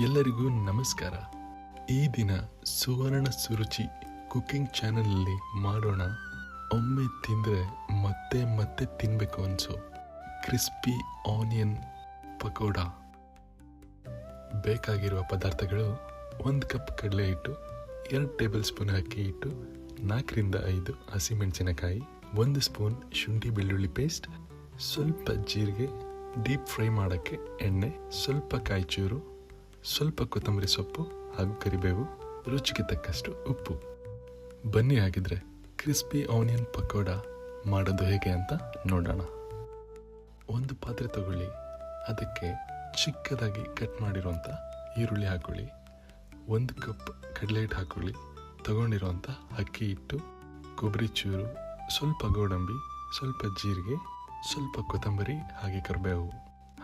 ಎಲ್ಲರಿಗೂ ನಮಸ್ಕಾರ. ಈ ದಿನ ಸುವರ್ಣ ಸುರುಚಿ ಕುಕ್ಕಿಂಗ್ ಚಾನಲಲ್ಲಿ ಮಾಡೋಣ. ಒಮ್ಮೆ ತಿಂದರೆ ಮತ್ತೆ ಮತ್ತೆ ತಿನ್ನಬೇಕು ಅನಿಸು. Crispy onion pakoda. ಬೇಕಾಗಿರುವ ಪದಾರ್ಥಗಳು ಒಂದು ಕಪ್ ಕಡಲೆ ಹಿಟ್ಟು, ಎರಡು ಟೇಬಲ್ ಸ್ಪೂನ್ ಅಕ್ಕಿ ಹಿಟ್ಟು, ನಾಲ್ಕರಿಂದ ಐದು ಹಸಿಮೆಣಸಿನಕಾಯಿ, ಒಂದು ಸ್ಪೂನ್ ಶುಂಠಿ ಬೆಳ್ಳುಳ್ಳಿ ಪೇಸ್ಟ್, ಸ್ವಲ್ಪ ಜೀರಿಗೆ, ಡೀಪ್ ಫ್ರೈ ಮಾಡೋಕ್ಕೆ ಎಣ್ಣೆ, ಸ್ವಲ್ಪ ಕಾಯಿಚೂರು ಸ್ವಲ್ಪ ಕೊತ್ತಂಬರಿ ಸೊಪ್ಪು ಹಾಗೂ ಕರಿಬೇವು, ರುಚಿಗೆ ತಕ್ಕಷ್ಟು ಉಪ್ಪು. ಬನ್ನಿ ಹಾಗಿದ್ರೆ ಕ್ರಿಸ್ಪಿ ಆನಿಯನ್ ಪಕೋಡ ಮಾಡೋದು ಹೇಗೆ ಅಂತ ನೋಡೋಣ. ಒಂದು ಪಾತ್ರೆ ತಗೊಳ್ಳಿ. ಅದಕ್ಕೆ ಚಿಕ್ಕದಾಗಿ ಕಟ್ ಮಾಡಿರುವಂಥ ಈರುಳ್ಳಿ ಹಾಕೊಳ್ಳಿ. ಒಂದು ಕಪ್ ಕಡಲೆ ಹಿಟ್ಟು ಹಾಕೊಳ್ಳಿ. ತಗೊಂಡಿರುವಂಥ ಅಕ್ಕಿ ಹಿಟ್ಟು, ಕೊಬ್ಬರಿ ಚೂರು, ಸ್ವಲ್ಪ ಗೋಡಂಬಿ, ಸ್ವಲ್ಪ ಜೀರಿಗೆ, ಸ್ವಲ್ಪ ಕೊತ್ತಂಬರಿ ಹಾಗೆ ಕರಿಬೇವು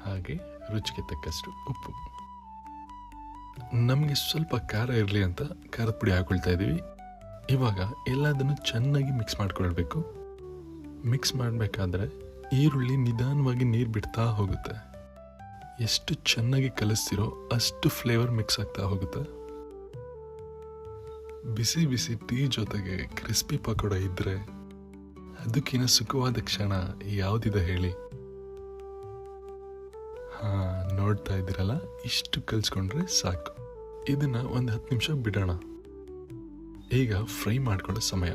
ಹಾಗೆ ರುಚಿಗೆ ತಕ್ಕಷ್ಟು ಉಪ್ಪು. ನಮಗೆ ಸ್ವಲ್ಪ ಖಾರ ಇರಲಿ ಅಂತ ಖಾರದ ಪುಡಿ ಹಾಕ್ಕೊಳ್ತಾ ಇದ್ದೀವಿ ಇವಾಗ ಎಲ್ಲದನ್ನು ಚೆನ್ನಾಗಿ ಮಿಕ್ಸ್ ಮಾಡ್ಕೊಳ್ಬೇಕು. ಮಿಕ್ಸ್ ಮಾಡಬೇಕಾದ್ರೆ ಈರುಳ್ಳಿ ನಿಧಾನವಾಗಿ ನೀರು ಬಿಡ್ತಾ ಹೋಗುತ್ತೆ. ಎಷ್ಟು ಚೆನ್ನಾಗಿ ಕಲಿಸ್ತಿರೋ ಅಷ್ಟು ಫ್ಲೇವರ್ ಮಿಕ್ಸ್ ಆಗ್ತಾ ಹೋಗುತ್ತೆ. ಬಿಸಿ ಬಿಸಿ ಟೀ ಜೊತೆಗೆ ಕ್ರಿಸ್ಪಿ ಪಕೋಡ ಇದ್ರೆ ಅದಕ್ಕಿಂತ ಸುಖವಾದ ಕ್ಷಣ ಯಾವುದಿದೆ ಹೇಳಿ. ಹಾ, ನೋಡ್ತಾ ಇದ್ದೀರಲ್ಲ? ಇಷ್ಟು ಕಲ್ಸ್ಕೊಂಡ್ರೆ ಸಾಕು. ಇದನ್ನ ಒಂದು ಹತ್ತು ನಿಮಿಷ ಬಿಡೋಣ. ಈಗ ಫ್ರೈ ಮಾಡ್ಕೊಳ್ಳೋ ಸಮಯ.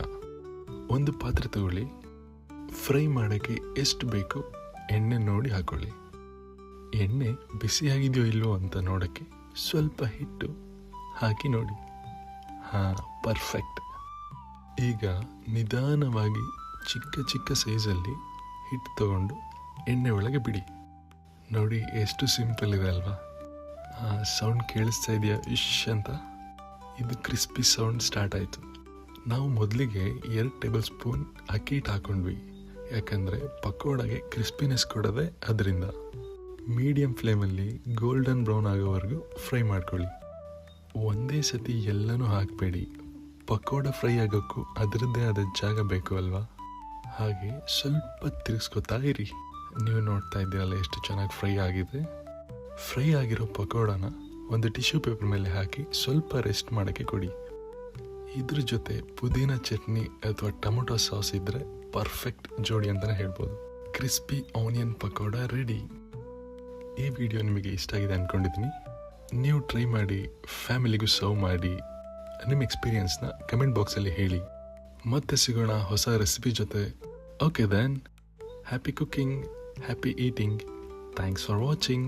ಒಂದು ಪಾತ್ರೆ ತಗೊಳ್ಳಿ. ಫ್ರೈ ಮಾಡೋಕ್ಕೆ ಎಷ್ಟು ಬೇಕು ಎಣ್ಣೆ ನೋಡಿ ಹಾಕೊಳ್ಳಿ. ಎಣ್ಣೆ ಬಿಸಿಯಾಗಿದೆಯೋ ಇಲ್ಲವೋ ಅಂತ ನೋಡೋಕ್ಕೆ ಸ್ವಲ್ಪ ಹಿಟ್ಟು ಹಾಕಿ ನೋಡಿ. ಹಾಂ ಪರ್ಫೆಕ್ಟ್ ಈಗ ನಿಧಾನವಾಗಿ ಚಿಕ್ಕ ಚಿಕ್ಕ ಸೈಜಲ್ಲಿ ಹಿಟ್ಟು ತಗೊಂಡು ಎಣ್ಣೆ ಒಳಗೆ ಬಿಡಿ. ನೋಡಿ ಎಷ್ಟು ಸಿಂಪಲ್ ಇದೆ ಅಲ್ವಾ? ಸೌಂಡ್ ಕೇಳಿಸ್ತಾ ಇದೆಯಾ? ಇಶ್ ಅಂತ? ಇದು ಕ್ರಿಸ್ಪಿ ಸೌಂಡ್ ಸ್ಟಾರ್ಟ್ ಆಯಿತು. ನಾವು ಮೊದಲಿಗೆ ಎರಡು ಟೇಬಲ್ ಸ್ಪೂನ್ ಅಕ್ಕಿ ಹಿಟ್ಟು ಹಾಕೊಂಡ್ವಿ. ಯಾಕಂದರೆ ಪಕೋಡಗೆ ಕ್ರಿಸ್ಪಿನೆಸ್ ಕೊಡೋದೆ ಅದರಿಂದ. ಮೀಡಿಯಂ ಫ್ಲೇಮಲ್ಲಿ ಗೋಲ್ಡನ್ ಬ್ರೌನ್ ಆಗೋವರೆಗೂ ಫ್ರೈ ಮಾಡ್ಕೊಳ್ಳಿ. ಒಂದೇ ಸತಿ ಎಲ್ಲನೂ ಹಾಕಬೇಡಿ. ಪಕೋಡ ಫ್ರೈ ಆಗೋಕ್ಕೂ ಅದರದ್ದೇ ಆದ ಜಾಗ ಬೇಕು ಅಲ್ವಾ? ಹಾಗೆ ಸ್ವಲ್ಪ ತಿರ್ಗಿಸ್ಕೊತಾ ಇರಿ. ನೀವು ನೋಡ್ತಾ ಇದ್ದೀರಲ್ಲ ಎಷ್ಟು ಚೆನ್ನಾಗಿ ಫ್ರೈ ಆಗಿದೆ. ಫ್ರೈ ಆಗಿರೋ ಪಕೋಡನ ಒಂದು ಟಿಶ್ಯೂ ಪೇಪರ್ ಮೇಲೆ ಹಾಕಿ ಸ್ವಲ್ಪ ರೆಸ್ಟ್ ಮಾಡೋಕ್ಕೆ ಕೊಡಿ. ಇದ್ರ ಜೊತೆ ಪುದೀನ ಚಟ್ನಿ ಅಥವಾ ಟೊಮೊಟೊ ಸಾಸ್ ಇದ್ದರೆ ಪರ್ಫೆಕ್ಟ್ ಜೋಡಿ ಅಂತಲೇ ಹೇಳ್ಬೋದು. Crispy onion pakoda ready. ಈ ವಿಡಿಯೋ ನಿಮಗೆ ಇಷ್ಟ ಆಗಿದೆ ಅಂದ್ಕೊಂಡಿದ್ದೀನಿ ನೀವು ಟ್ರೈ ಮಾಡಿ, ಫ್ಯಾಮಿಲಿಗೂ ಸರ್ವ್ ಮಾಡಿ, ನಿಮ್ಮ ಎಕ್ಸ್ಪೀರಿಯನ್ಸ್ನ ಕಮೆಂಟ್ ಬಾಕ್ಸಲ್ಲಿ ಹೇಳಿ. ಮತ್ತೆ ಸಿಗೋಣ ಹೊಸ ರೆಸಿಪಿ ಜೊತೆ. Okay then happy cooking happy eating thanks for watching